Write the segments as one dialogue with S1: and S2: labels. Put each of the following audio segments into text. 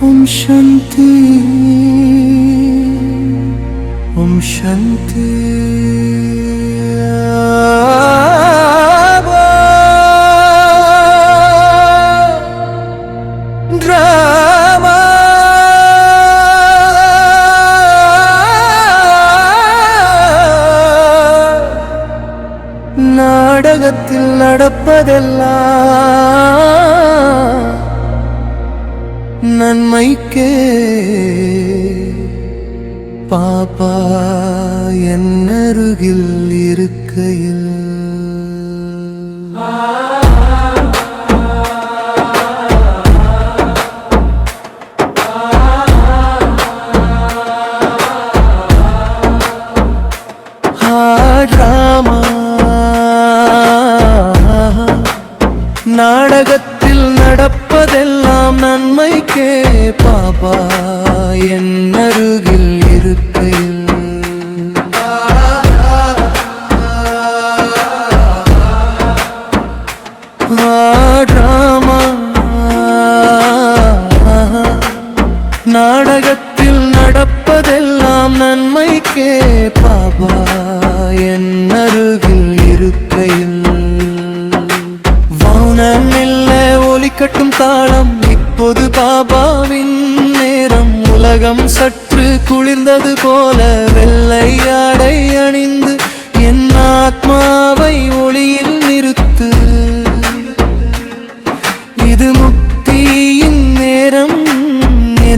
S1: ஓம் சாந்தி ஓம் சாந்தி நாடகத்தில் நடப்பதெல்லாம் நன்மைக்கே பாப்பா என்னருகில் இருக்கையில் ஆடாமா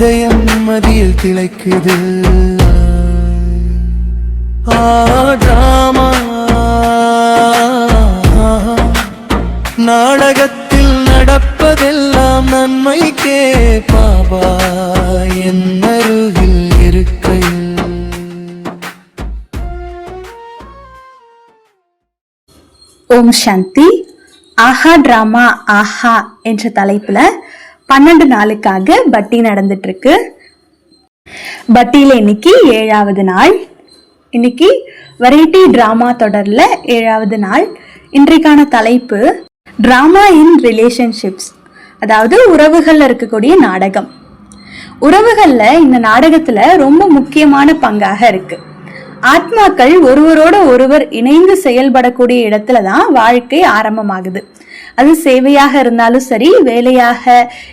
S1: இதயம் மதியில் திளைக்குது. ஆடாமா நாடகத்தில் நடப்பதெல்லாம் நன்மைக்கே பாபா. என் அருகில் இருக்கையில்.
S2: ஓம் சாந்தி. ஆஹா டிராமா ஆஹா என்ற தலைப்புல பன்னெண்டு நாளுக்காக பட்டி நடந்துட்டு இருக்கு பட்டியில இன்னைக்கு ஏழாவது நாள். இன்னைக்கு வெரைட்டி டிராமா தொடர்ல ஏழாவது நாள். இன்றைக்கான தலைப்பு டிராமா இன் ரிலேஷன்ஷிப்ஸ் அதாவது உறவுகள்ல இருக்கக்கூடிய நாடகம். உறவுகள்ல இந்த நாடகத்துல ரொம்ப முக்கியமான பங்காக இருக்கு. ஆத்மாக்கள் ஒருவரோட ஒருவர் இணைந்து செயல்படக்கூடிய இடத்துல தான் வாழ்க்கை ஆரம்பமாகுது. அது சேவையாக இருந்தாலும் சரி வேலையாக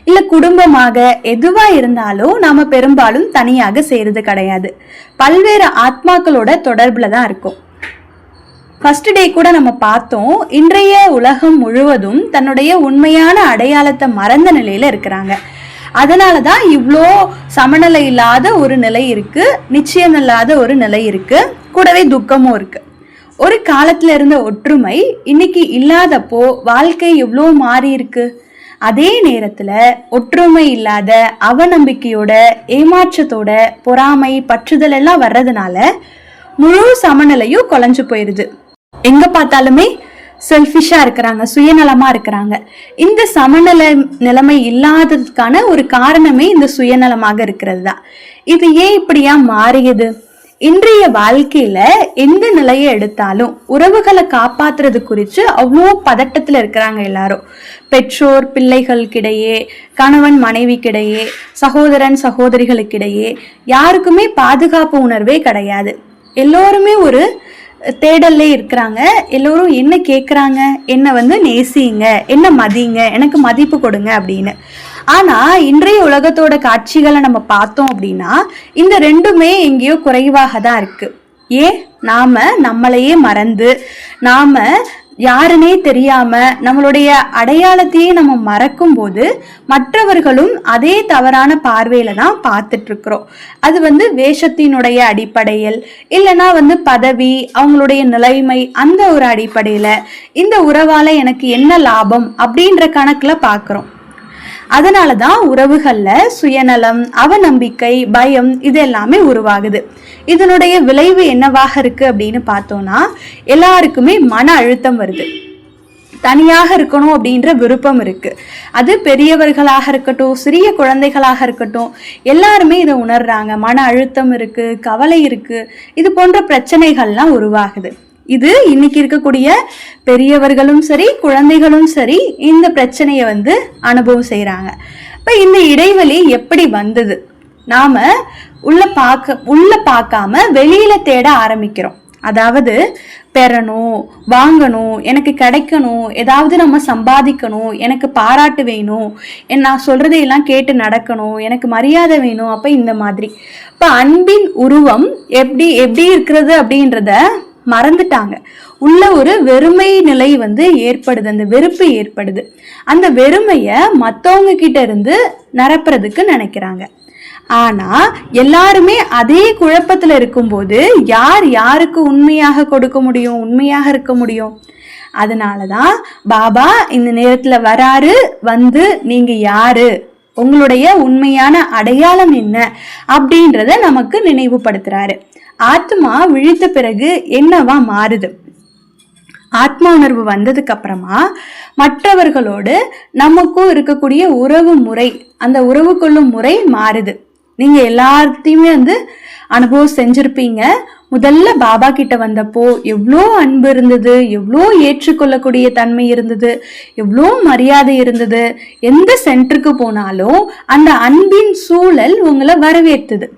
S2: இல்லை குடும்பமாக எதுவாக இருந்தாலும் நாம் பெரும்பாலும் தனியாக செய்கிறது கிடையாது. பல்வேறு ஆத்மாக்களோட தொடர்பில் தான் இருக்கும். ஃபர்ஸ்ட் டே கூட நம்ம பார்த்தோம் இன்றைய உலகம் முழுவதும் தன்னுடைய உண்மையான அடையாளத்தை மறந்த நிலையில் இருக்கிறாங்க. அதனால தான் இவ்வளோ சமநிலை இல்லாத ஒரு நிலை இருக்குது நிச்சயம் இல்லாத ஒரு நிலை இருக்குது கூடவே துக்கமும் இருக்குது ஒரு காலத்துல இருந்த ஒற்றுமை இன்னைக்கு இல்லாதப்போ வாழ்க்கை எவ்வளோ மாறி இருக்கு? அதே நேரத்துல ஒற்றுமை இல்லாத அவநம்பிக்கையோட ஏமாற்றத்தோட பொறாமை பற்றுதல் எல்லாம் வர்றதுனால முழு சமநிலையும் குலைஞ்சு போயிருது. எங்க பார்த்தாலுமே செல்ஃபிஷா இருக்கிறாங்க சுயநலமா இருக்கிறாங்க. இந்த சமநிலை நிலைமை இல்லாததுக்கான ஒரு காரணமே இந்த சுயநலமாக இருக்கிறது தான். இது ஏன் இப்படியா மாறியது? இன்றைய வாழ்க்கையில எந்த நிலையை எடுத்தாலும் உறவுகளை காப்பாத்துறது குறித்து அவ்வளோ பதட்டத்தில் இருக்கிறாங்க எல்லாரும். பெற்றோர் பிள்ளைகளுக்கிடையே கணவன் மனைவிக்கிடையே சகோதரன் சகோதரிகளுக்கிடையே யாருக்குமே பாதுகாப்பு உணர்வே கிடையாது. எல்லோருமே ஒரு தேடல்ல இருக்கிறாங்க. எல்லோரும் என்ன கேட்குறாங்க என்ன வந்து நேசிங்க? என்ன மதிங்க? எனக்கு மதிப்பு கொடுங்க அப்படின்னு. ஆனா இன்றைய உலகத்தோட காட்சிகளை நம்ம பார்த்தோம் அப்படின்னா இந்த ரெண்டுமே எங்கேயோ குறைவாக தான் இருக்கு. ஏன் நாம நம்மளையே மறந்து நாம யாருனே தெரியாம நம்மளுடைய அடையாளத்தையே நம்ம மறக்கும் போது மற்றவர்களும் அதே தவறான பார்வையில தான் பார்த்துட்டு இருக்கிறோம் அது வந்து வேஷத்தினுடைய அடிப்படையில் இல்லைன்னா வந்து பதவி அவங்களுடைய நிலைமை அந்த ஒரு அடிப்படையில இந்த உறவால எனக்கு என்ன லாபம் அப்படின்ற கணக்குல பார்க்குறோம். அதனால தான் உறவுகளில் சுயநலம் அவநம்பிக்கை பயம் இது எல்லாமே உருவாகுது. இதனுடைய விளைவு என்னவாக இருக்கு அப்படின்னு பார்த்தோம்னா எல்லாருக்குமே மன அழுத்தம் வருது. தனியாக இருக்கணும் அப்படின்ற விருப்பம் இருக்கு. அது பெரியவர்களாக இருக்கட்டும் சிறிய குழந்தைகளாக இருக்கட்டும் எல்லாருமே இதை உணர்றாங்க. மன அழுத்தம் இருக்கு கவலை இருக்கு. இது போன்ற பிரச்சனைகள்லாம் உருவாகுது. இது இன்னைக்கு இருக்கக்கூடிய பெரியவர்களும் சரி குழந்தைகளும் சரி இந்த பிரச்சனையை வந்து அனுபவம் செய்கிறாங்க இப்போ இந்த இடைவெளி எப்படி வந்தது? நாம் உள்ள பார்க்க உள்ள பார்க்காம வெளியில தேட ஆரம்பிக்கிறோம். அதாவது பெறணும் வாங்கணும் எனக்கு கிடைக்கணும் ஏதாவது நம்ம சம்பாதிக்கணும் எனக்கு பாராட்டு வேணும் நான் சொல்றதையெல்லாம் கேட்டு நடக்கணும் எனக்கு மரியாதை வேணும் அப்ப இந்த மாதிரி. இப்ப அன்பின் உருவம் எப்படி எப்படி இருக்கிறது அப்படின்றத மறந்துட்டாங்க. உள்ள ஒரு வெறுமை நிலை வந்து ஏற்படுது. அந்த வெறுப்பு ஏற்படுது. அந்த வெறுமையை மற்றவங்க கிட்ட இருந்து நிரப்புறதுக்கு நினைக்கிறாங்க. ஆனா எல்லாருமே அதே குழப்பத்துல இருக்கும்போது யார் யாருக்கு உண்மையாக கொடுக்க முடியும் உண்மையாக இருக்க முடியும்? அதனாலதான் பாபா இந்த நேரத்துல வராரு. வந்து நீங்க யாரு? உங்களுடைய உண்மையான அடையாளம் என்ன? அப்படின்றத நமக்கு நினைவுபடுத்துறாரு. ஆத்மா விழித்த பிறகு என்னவா மாறுது? ஆத்ம உணர்வு வந்ததுக்கு அப்புறமா மற்றவர்களோடு நமக்கும் இருக்கக்கூடிய உறவு முறை அந்த உறவு கொள்ளும் முறை மாறுது. நீங்க எல்லாத்தையுமே வந்து அனுபவம் செஞ்சிருப்பீங்க. முதல்ல பாபா கிட்ட வந்தப்போ எவ்வளோ அன்பு இருந்தது எவ்வளோ ஏற்றுக்கொள்ளக்கூடிய தன்மை இருந்தது எவ்வளோ மரியாதை இருந்தது எந்த சென்டருக்கு போனாலும் அந்த அன்பின் சூழல் உங்களை வரவேற்றுது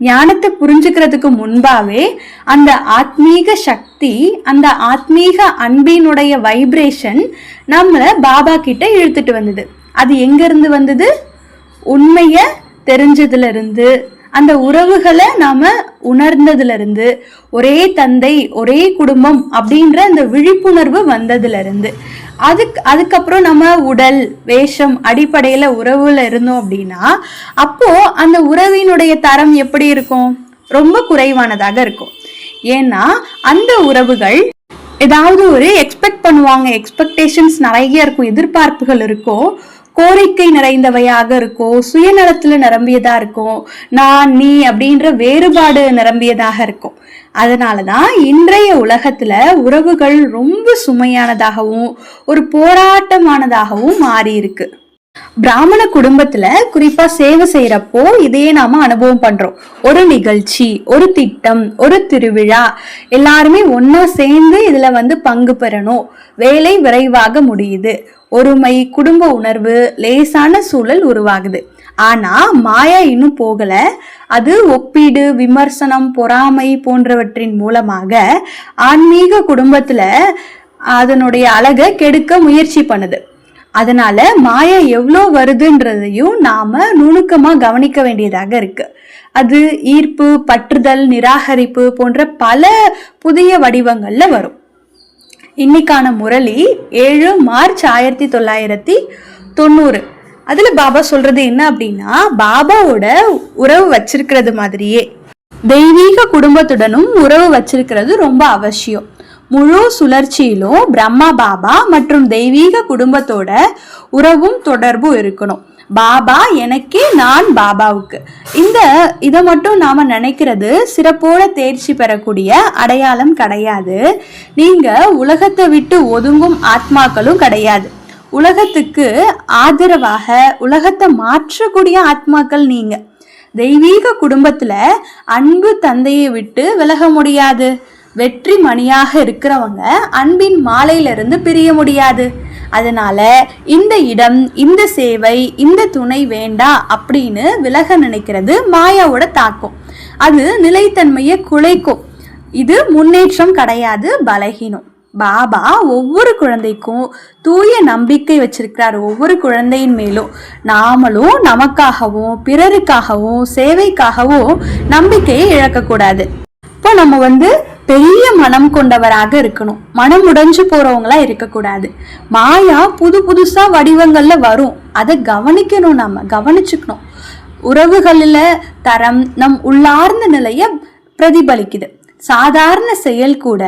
S2: ஞானத்தை புரிஞ்சுக்கிறதுக்கு முன்பாவே அந்த ஆத்மீக சக்தி அந்த ஆத்மீக அன்பினுடைய வைப்ரேஷன் நம்மளை பாபா கிட்ட இழுத்துட்டு வந்தது. அது எங்கேருந்து வந்தது? உண்மையை தெரிஞ்சதுலேருந்து இருந்து. அந்த உறவுகளை நாம உணர்ந்ததுல இருந்து ஒரே தந்தை ஒரே குடும்பம் அப்படின்ற அந்த விழிப்புணர்வு வந்ததுல இருந்து அதுக்கு அதுக்கப்புறம் நம்ம உடல் வேஷம் அடிப்படையில உறவுல இருந்தோம் அப்படின்னா அப்போ அந்த உறவினுடைய தரம் எப்படி இருக்கும்? ரொம்ப குறைவானதாக இருக்கும். ஏன்னா அந்த உறவுகள் ஏதாவது ஒரு எக்ஸ்பெக்ட் பண்ணுவாங்க. எக்ஸ்பெக்டேஷன்ஸ் நிறைய இருக்கும் எதிர்பார்ப்புகள் இருக்கும் கோரிக்கை நிறைந்தவையாக இருக்கும் சுயநலத்துல நிரம்பியதா இருக்கும் நான் நீ அப்படின்ற வேறுபாடு நிரம்பியதாக இருக்கும். அதனாலதான் இன்றைய உலகத்துல உறவுகள் ரொம்ப சுமையானதாகவும் ஒரு போராட்டமானதாகவும் மாறி இருக்கு பிராமண குடும்பத்துல குறிப்பா சேவை செய்யறப்போ இதையே நாம அனுபவம் பண்றோம். ஒரு நிகழ்ச்சி ஒரு திட்டம் ஒரு திருவிழா எல்லாருமே ஒன்னா சேர்ந்து இதுல வந்து பங்கு பெறணும். வேலை விரைவாக முடியுது. ஒருமை குடும்ப உணர்வு லேசான சூழல் உருவாகுது. ஆனா மாயா இன்னும் போகல. அது ஒப்பீடு விமர்சனம் பொறாமை போன்றவற்றின் மூலமாக ஆன்மீக குடும்பத்துல அதனுடைய அழகை கெடுக்க முயற்சி பண்ணுது. அதனால மாயா எவ்வளோ வருதுன்றதையும் நாம நுணுக்கமா கவனிக்க வேண்டியதாக இருக்கு. அது ஈர்ப்பு பற்றுதல் நிராகரிப்பு போன்ற பல புதிய வடிவங்கள்ல வரும். இன்னைக்கான முரளி ஏழு மார்ச் ஆயிரத்தி தொள்ளாயிரத்தி தொண்ணூறு. அதில் பாபா சொல்றது என்ன அப்படின்னா பாபாவோட உறவு வச்சிருக்கிறது மாதிரியே. தெய்வீக குடும்பத்துடனும் உறவு வச்சிருக்கிறது ரொம்ப அவசியம். முழு சுழற்சியிலும் பிரம்மா பாபா மற்றும் தெய்வீக குடும்பத்தோட உறவும் தொடர்பும் இருக்கணும். பாபா எனக்கே நான் பாபாவுக்கு. இந்த இதை மட்டும் நாம் நினைக்கிறது சிறப்போட தேர்ச்சி பெறக்கூடிய அடையாளம் கிடையாது. நீங்கள் உலகத்தை விட்டு ஒதுங்கும் ஆத்மாக்களும் கிடையாது. உலகத்துக்கு ஆதரவாக உலகத்தை மாற்றக்கூடிய ஆத்மாக்கள் நீங்கள் தெய்வீக குடும்பத்தில் அன்பு தந்தையை விட்டு விலக முடியாது. வெற்றி மணியாக இருக்கிறவங்க அன்பின் மாலையிலிருந்து பிரிய முடியாது. அதனால இந்த இடம் இந்த சேவை இந்த துணை வேண்டாம் அப்படின்னு விலக நினைக்கிறது மாயாவோட தாக்கம். அது நிலைத்தன்மையை குலைக்கும். இது முன்னேற்றம் கிடையாது பலகீனம். பாபா ஒவ்வொரு குழந்தைக்கும் தூய நம்பிக்கை வச்சிருக்கிறார் ஒவ்வொரு குழந்தையின் மேலும். நாமளும் நமக்காகவும் பிறருக்காகவும் சேவைக்காகவும் நம்பிக்கையை இழக்கக்கூடாது. இப்போ நம்ம வந்து பெரிய மனம் கொண்டவராக இருக்கணும். மனம் உடைஞ்சு போறவங்களா இருக்கக்கூடாது. மாயா புது புதுசா வடிவங்கள்ல வரும். அதை கவனிக்கணும் நம்ம கவனிச்சுக்கணும். உறவுகளில் தரம் நம் உள்ளார்ந்த நிலைய பிரதிபலிக்குது. சாதாரண செயல் கூட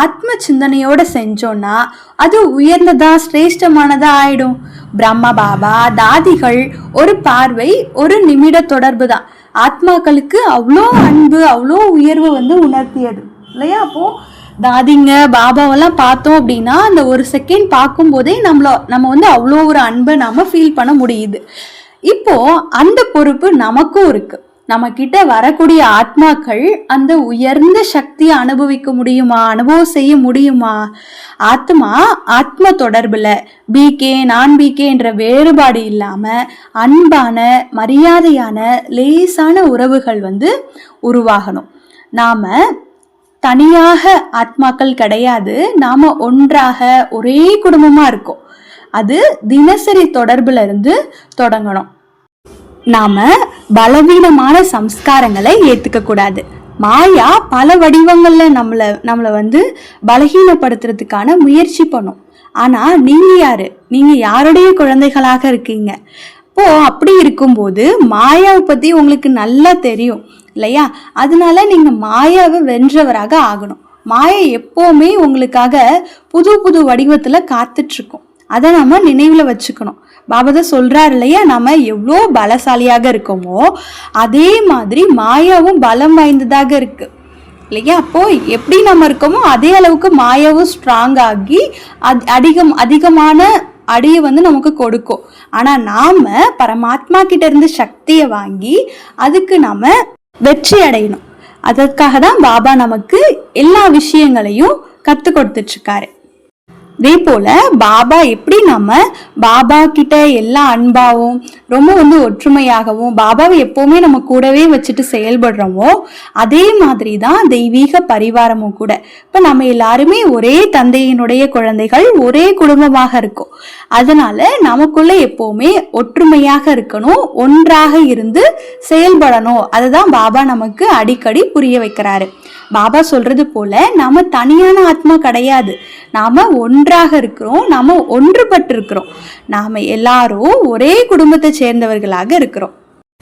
S2: ஆத்ம சிந்தனையோட செஞ்சோம்னா அது உயர்ந்ததா சிரேஷ்டமானதா ஆயிடும். பிரம்ம பாபா தாதிகள் ஒரு பார்வை ஒரு நிமிட தொடர்பு தான் ஆத்மாக்களுக்கு அவ்வளோ அன்பு அவ்வளோ உயர்வு வந்து உணர்த்தியது. இல்லையா? அப்போது தாதிங்க பாபாவெல்லாம் பார்த்தோம் அப்படின்னா அந்த ஒரு செகண்ட் பார்க்கும்போதே நம்மள நம்ம வந்து அவ்வளோ ஒரு அன்பை நாம் ஃபீல் பண்ண முடியுது. இப்போது அந்த பொறுப்பு நமக்கும் இருக்குது நம்ம கிட்ட வரக்கூடிய ஆத்மாக்கள் அந்த உயர்ந்த சக்தியை அனுபவிக்க முடியுமா? அனுபவம் செய்ய முடியுமா? ஆத்மா ஆத்ம தொடர்பில் பிகே நான் பிகே என்ற வேறுபாடு இல்லாமல் அன்பான மரியாதையான லேசான உறவுகள் வந்து உருவாகணும். நாம் தனியாக ஆத்மாக்கள் கிடையாது. நாம ஒன்றாக ஒரே குடும்பமா இருக்கோம். அது தினசரி தொடர்புல இருந்து தொடங்கணும். நாம பலவீனமான சம்ஸ்காரங்களை ஏத்துக்க கூடாது. மாயா பல வடிவங்கள்ல நம்மளை நம்மளை வந்து பலகீனப்படுத்துறதுக்கான முயற்சி பண்ணும். ஆனா நீங்க யாரு? நீங்க யாருடைய குழந்தைகளாக இருக்கீங்க? அப்போ அப்படி இருக்கும்போது மாயாவை பத்தி உங்களுக்கு நல்லா தெரியும். இல்லையா? அதனால நீங்க மாயாவை வென்றவராக ஆகணும். மாயை எப்போவுமே உங்களுக்காக புது புது வடிவத்தில் காத்துட்ருக்கோம். அதை நம்ம நினைவில் வச்சுக்கணும். பாபதா சொல்கிறார் இல்லையா? நம்ம எவ்வளோ பலசாலியாக இருக்கோமோ அதே மாதிரி மாயாவும் பலம் வாய்ந்ததாக இருக்குது இல்லையா? அப்போது எப்படி நம்ம இருக்கோமோ அதே அளவுக்கு மாயாவும் ஸ்ட்ராங் ஆகி அது அதிகம் அதிகமான அடியை வந்து நமக்கு கொடுக்கும். ஆனால் நாம் பரமாத்மா கிட்ட இருந்து சக்தியை வாங்கி அதுக்கு நாம் வெற்றி அடையணும். அதற்காக தான் பாபா நமக்கு எல்லா விஷயங்களையும் கற்றுக் கொடுத்துட்ருக்காரு அதே போல் பாபா எப்படி நம்ம பாபா கிட்ட எல்லா அன்பாவும் ரொம்ப வந்து ஒற்றுமையாகவும் பாபாவை எப்போவுமே நம்ம கூடவே வச்சுட்டு செயல்படுறோமோ அதே மாதிரி தான் தெய்வீக பரிவாரமும் கூட. இப்போ நம்ம எல்லாருமே ஒரே தந்தையினுடைய குழந்தைகள் ஒரே குடும்பமாக இருக்கும். அதனால நமக்குள்ள எப்போவுமே ஒற்றுமையாக இருக்கணும் ஒன்றாக இருந்து செயல்படணும். அதுதான் பாபா நமக்கு அடிக்கடி புரிய வைக்கிறாரு. பாபா சொல்றது போல நாம தனியான ஆத்மா கிடையாது. நாம ஒன்றாக இருக்கிறோம் நாம ஒன்றுபட்டு இருக்கிறோம் நாம எல்லாரும் ஒரே குடும்பத்தை சேர்ந்தவர்களாக இருக்கிறோம்.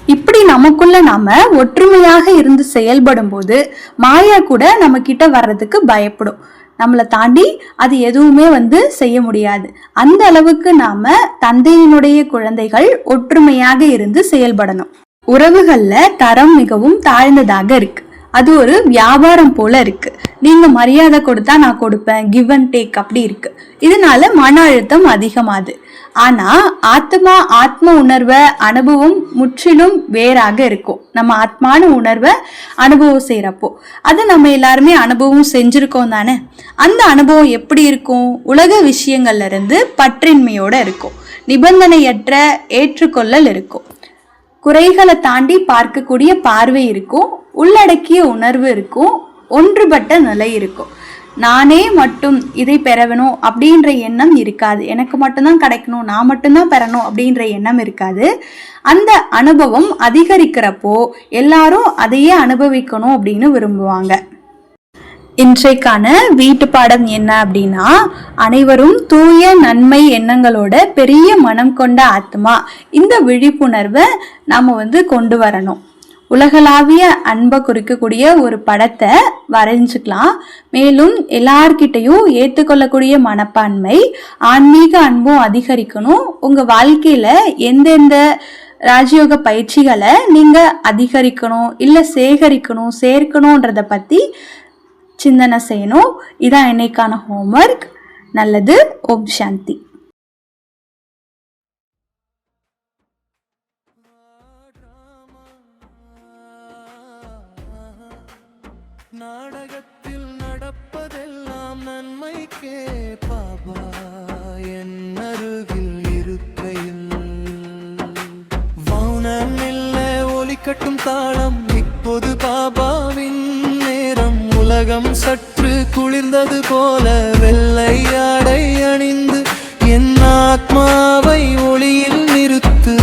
S2: இப்படி நமக்குள்ள நாம ஒற்றுமையாக இருந்து செயல்படும் போது மாயா கூட நம்ம கிட்ட வர்றதுக்கு பயப்படும். நம்மளை தாண்டி அது எதுவுமே வந்து செய்ய முடியாது. அந்த அளவுக்கு நாம தந்தையினுடைய குழந்தைகள் ஒற்றுமையாக இருந்து செயல்படணும். உறவுகள்ல தரம் மிகவும் தாழ்ந்ததாக இருக்கு. அது ஒரு வியாபாரம் போல இருக்கு. நீங்க மரியாதை கொடுத்தா நான் கொடுப்பேன் கிவ் அண்ட் டேக் அப்படி இருக்கு. இதனால மன அழுத்தம் அதிகமாது ஆனா ஆத்மா ஆத்ம உணர்வை அனுபவம் முற்றிலும் வேறாக இருக்கும். நம்ம ஆத்மான உணர்வை அனுபவம் செய்யறப்போ அது நம்ம எல்லாருமே அனுபவம் செஞ்சிருக்கோம் தானே? அந்த அனுபவம் எப்படி இருக்கும்? உலக விஷயங்கள்ல இருந்து பற்றின்மையோட இருக்கும். நிபந்தனையற்ற ஏற்றுக்கொள்ளல் இருக்கும். குறைகளை தாண்டி பார்க்கக்கூடிய பார்வை இருக்கும். உள்ளடக்கிய உணர்வு இருக்கும் ஒன்றுபட்ட நிலை இருக்கும். நானே மட்டும் இதை பெறவணும் அப்படின்ற எண்ணம் இருக்காது. எனக்கு மட்டும்தான் கிடைக்கணும் நான் மட்டும்தான் பெறணும் அப்படின்ற எண்ணம் இருக்காது. அந்த அனுபவம் அதிகரிக்கிறப்போ எல்லாரும் அதையே அனுபவிக்கணும் அப்படின்னு விரும்புவாங்க. இன்றைக்கான வீட்டு பாடம் என்ன அப்படின்னா அனைவரும் தூய நன்மை எண்ணங்களோட பெரிய மனம் கொண்ட ஆத்மா. இந்த விழிப்புணர்வை நாம் வந்து கொண்டு வரணும். உலகளாவிய அன்பை குறிக்கக்கூடிய ஒரு படத்தை வரைஞ்சுக்கலாம். மேலும் எல்லார்கிட்டையும் ஏற்றுக்கொள்ளக்கூடிய மனப்பான்மை ஆன்மீக அன்பும் அதிகரிக்கணும். உங்கள் வாழ்க்கையில் எந்தெந்த ராஜயோக பயிற்சிகளை நீங்கள் அதிகரிக்கணும் இல்லை சேகரிக்கணும் சேர்க்கணுன்றத பற்றி சிந்தனை செய்யணும். இதான் இன்னைக்கான ஹோம்ஒர்க் நல்லது ஓம் சாந்தி.
S1: கட்டும் தாளம் இப்போது பாபாவின் நேரம். உலகம் சற்று குளிர்ந்தது போல வெள்ளை ஆடை அணிந்து என் ஆத்மாவை ஒளியில் நிறுத்து.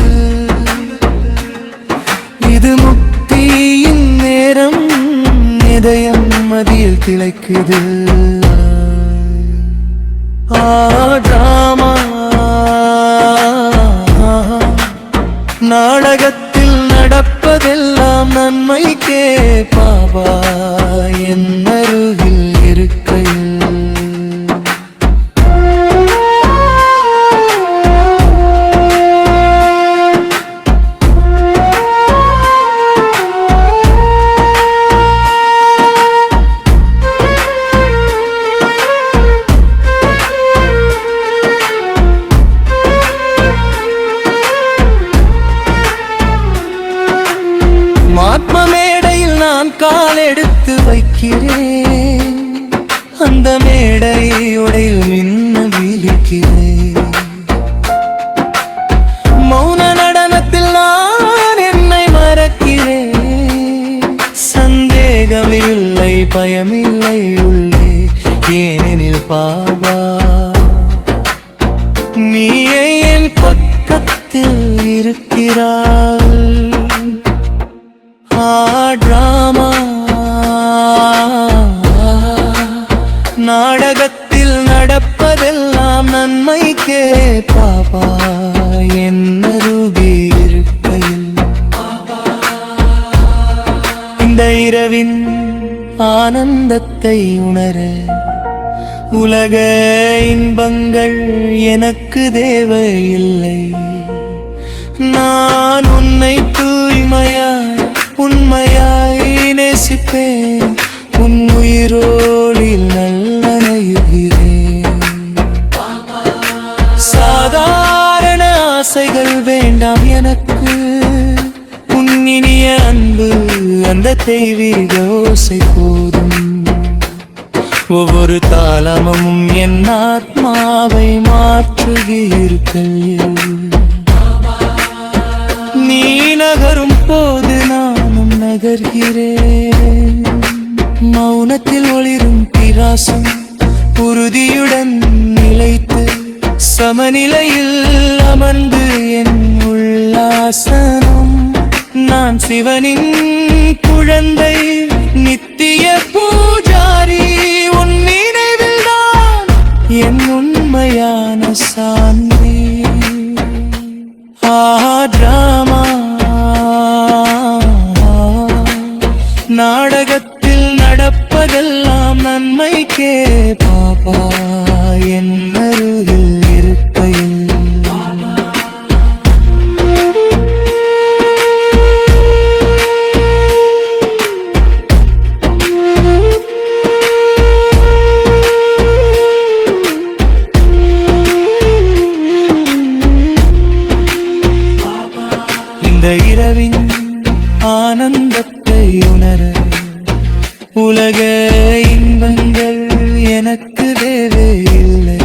S1: இது முக்தியின் நேரம் இதயம் மதியில் திளைக்குது. ஆடாமா நாடகத்தில் நன்மைக்கே பாபா. ஆனந்தத்தை உணர உலக இன்பங்கள் எனக்கு தேவையில்லை. நான் உன்னை தூய்மையாய் உண்மையாய் நேசிப்பேன். உன் உயிரோடில் நல்லணையுகிறேன் சாதாரண ஆசைகள் வேண்டாம் எனக்கு. உன் இனிய அன்பு அந்த தெய்வீக ஓசை போதும். ஒவ்வொரு தாளமும் என் ஆத்மாவை மாற்றுகிறீர்கள். நீ நகரும் போது நானும் நகர்கிறேன். மௌனத்தில் ஒளிரும் பிராசம் உறுதியுடன் நிலைத்து சமநிலையில் அமர்ந்து என் உள்ளாசனம் நான் சிவனின் குழந்தை நித்திய பூஜாரி உன் நினைவில் தான் என் உண்மையான சாந்தி. ஆ டிராமா. நாடகத்தில் ஆனந்தத்தை உணர உலக இன்பங்கள் எனக்கு தேவையில்லை.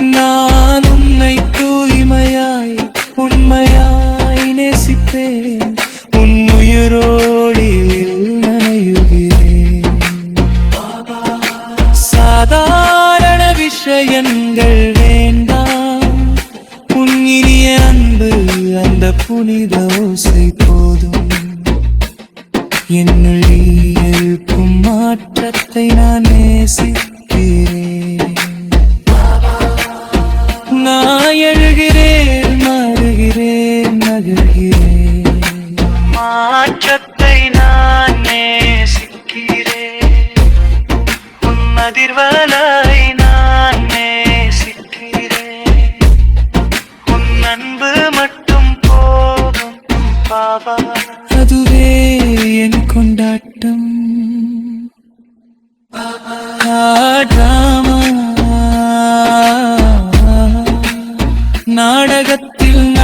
S1: நான் உன்னை தூய்மையாய் உண்மையாய் நேசிப்பேன். உன் உயிரோடில் நனையுகிறேன். சாதாரண விஷயங்கள் வேண்டாம். உன் இனிய அன்பு அந்த புனிதம் என்னுள் இருக்கும் மாற்றத்தை நான்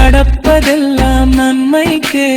S1: நடப்பதெல்லாம் நன்மைக்கே